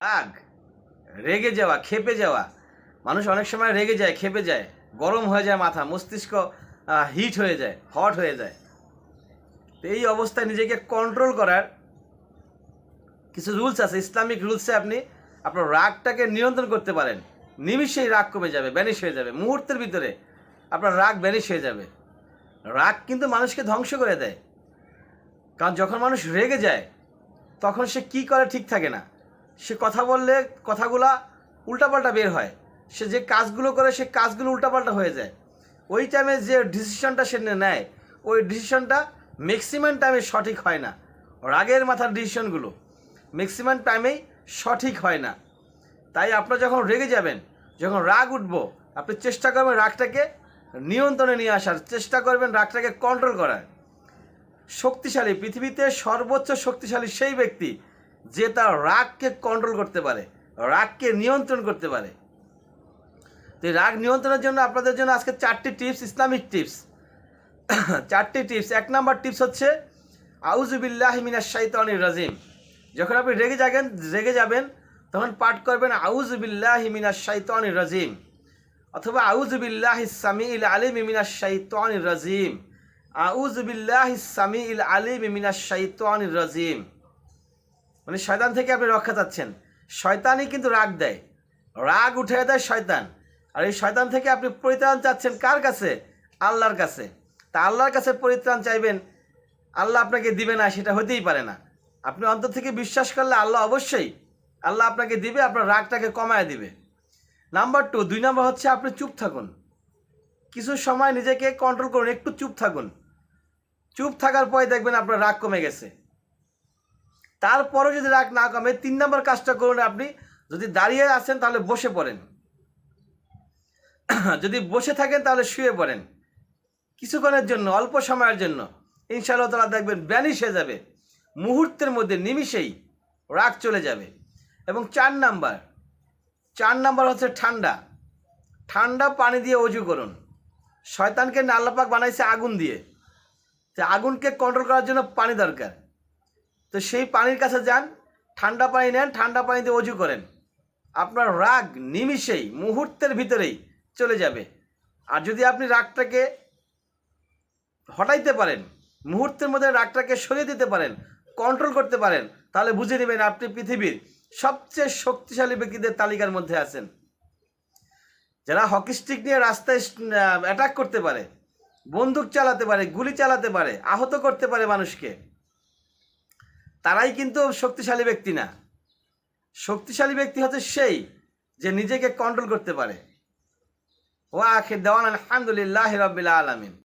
রাগ রেগে যাওয়া, খেপে যাওয়া। মানুষ অনেক সময় রেগে যায়, খেপে যায়। গরম হয়ে যায় মাথা, মস্তিষ্ক হিট হয়ে যায়, হট হয়ে যায়। তো এই অবস্থায় নিজেকে কন্ট্রোল করার কিছু রুলস আছে, ইসলামিক রুলসে আপনি আপনার রাগটাকে নিয়ন্ত্রণ করতে পারেন। নিমিষেই রাগ কমে যাবে ব্যানিশ হয়ে যাবে। মুহূর্তের ভিতরে আপনার রাগ ব্যানিশ হয়ে যাবে। রাগ কিন্তু মানুষকে ধ্বংস করে দেয়। কারণ যখন মানুষ রেগে যায়, তখন সে কি করে ঠিক থাকে না। সে কথা বললে কথাগুলা উল্টাপাল্টা বের হয়। সে যে কাজগুলো করে, সে কাজগুলো উল্টাপাল্টা হয়ে যায়। ওই টাইমে যে ডিসিশনটা সে নেয়, ওই ডিসিশনটা ম্যাক্সিমাম টাইমে সঠিক হয় না। রাগের মাথার ডিসিশনগুলো ম্যাক্সিমাম টাইমেই সঠিক হয় না। তাই আপনার যখন রেগে যাবেন, যখন রাগ উঠব, আপনি চেষ্টা করবেন রাগটাকে নিয়ন্ত্রণে নিয়ে আসার, চেষ্টা করবেন রাগটাকে কন্ট্রোল করার। শক্তিশালী পৃথিবীতে সর্বোচ্চ শক্তিশালী সেই ব্যক্তি যে তার রাগকে কন্ট্রোল করতে পারে, রাগকে নিয়ন্ত্রণ করতে পারে। তো রাগ নিয়ন্ত্রণের জন্য আপনাদের জন্য আজকে চারটি টিপস ইসলামিক টিপস চারটি টিপস এক নাম্বার টিপস হচ্ছে আউজুবিল্লাহ মিনাশ শাইতানির রাজিম। যখন আপনি রেগে যাবেন রেগে যাবেন, তখন পাঠ করবেন আউজুবিল্লাহ মিনাশ শাইতানির রাজিম। অথবা আউজুবিল্লাহ সামিল আলিম মিনাশ শাইতানির রাজিম। আউজুবিল্লাহ ইসামি ইল আলিম মিনাশ শাইতানির রাজিম। মানে শয়তান থেকে আপনি রক্ষা চাচ্ছেন। শয়তানই কিন্তু রাগ দেয়। রাগ উঠে দেয় শয়তান। আর এই শয়তান থেকে আপনি পরিত্রাণ চাচ্ছেন কার কাছে? আল্লাহর কাছে। তা আল্লাহর কাছে পরিত্রাণ চাইবেন, আল্লাহ আপনাকে দিবে না, সেটা হতেই পারে না। আপনি অন্তর থেকে বিশ্বাস করলে আল্লাহ অবশ্যই আল্লাহ আপনাকে দিবে, আপনার রাগটাকে কমায় দিবে। নাম্বার টু, দুই নাম্বার হচ্ছে আপনি চুপ থাকুন। কিছু সময় নিজেকে কন্ট্রোল করুন, একটু চুপ থাকুন। চুপ থাকার পরে দেখবেন আপনার রাগ কমে গেছে। তারপরেও যদি রাগ না কমে তিন নম্বর কাজটা করুন আপনি, যদি দাঁড়িয়ে আছেন তাহলে বসে পড়েন। যদি বসে থাকেন তাহলে শুয়ে পড়েন। কিছুক্ষণের জন্য, অল্প সময়ের জন্য। ইনশাআল্লাহ তালা দেখবেন ব্যানিশ হয়ে যাবে। মুহূর্তের মধ্যে নিমিষেই রাগ চলে যাবে। এবং চার নাম্বার চার নাম্বার হচ্ছে ঠান্ডা। ঠান্ডা পানি দিয়ে অজু করুন। শয়তানকে নাল্লাপাক বানাইছে আগুন দিয়ে। তো আগুনকে কন্ট্রোল করার জন্য পানি দরকার। তো সেই পানির কাছে যান, ঠান্ডা পানি নেন, ঠান্ডা পানিতে অজু করেন। আপনার রাগ নিমিষেই, মুহূর্তের ভিতরেই চলে যাবে। আর যদি আপনি রাগটাকে হটাইতে পারেন, মুহূর্তের মধ্যে রাগটাকে সরিয়ে দিতে পারেন কন্ট্রোল করতে পারেন, তাহলে বুঝে নেবেন আপনি পৃথিবীর সবচেয়ে শক্তিশালী ব্যক্তিদের তালিকার মধ্যে আছেন। যারা হকি স্টিক নিয়ে রাস্তায় অ্যাটাক করতে পারে, বন্দুক চালাতে পারে, গুলি চালাতে পারে, আহত করতে পারে মানুষকে। তারাই কিন্তু শক্তিশালী ব্যক্তি না। শক্তিশালী ব্যক্তি হচ্ছে সেই যে নিজেকে কন্ট্রোল করতে পারে। ও আখির দেওয়ান আলহামদুলিল্লাহ রবিল্লা আলমিন।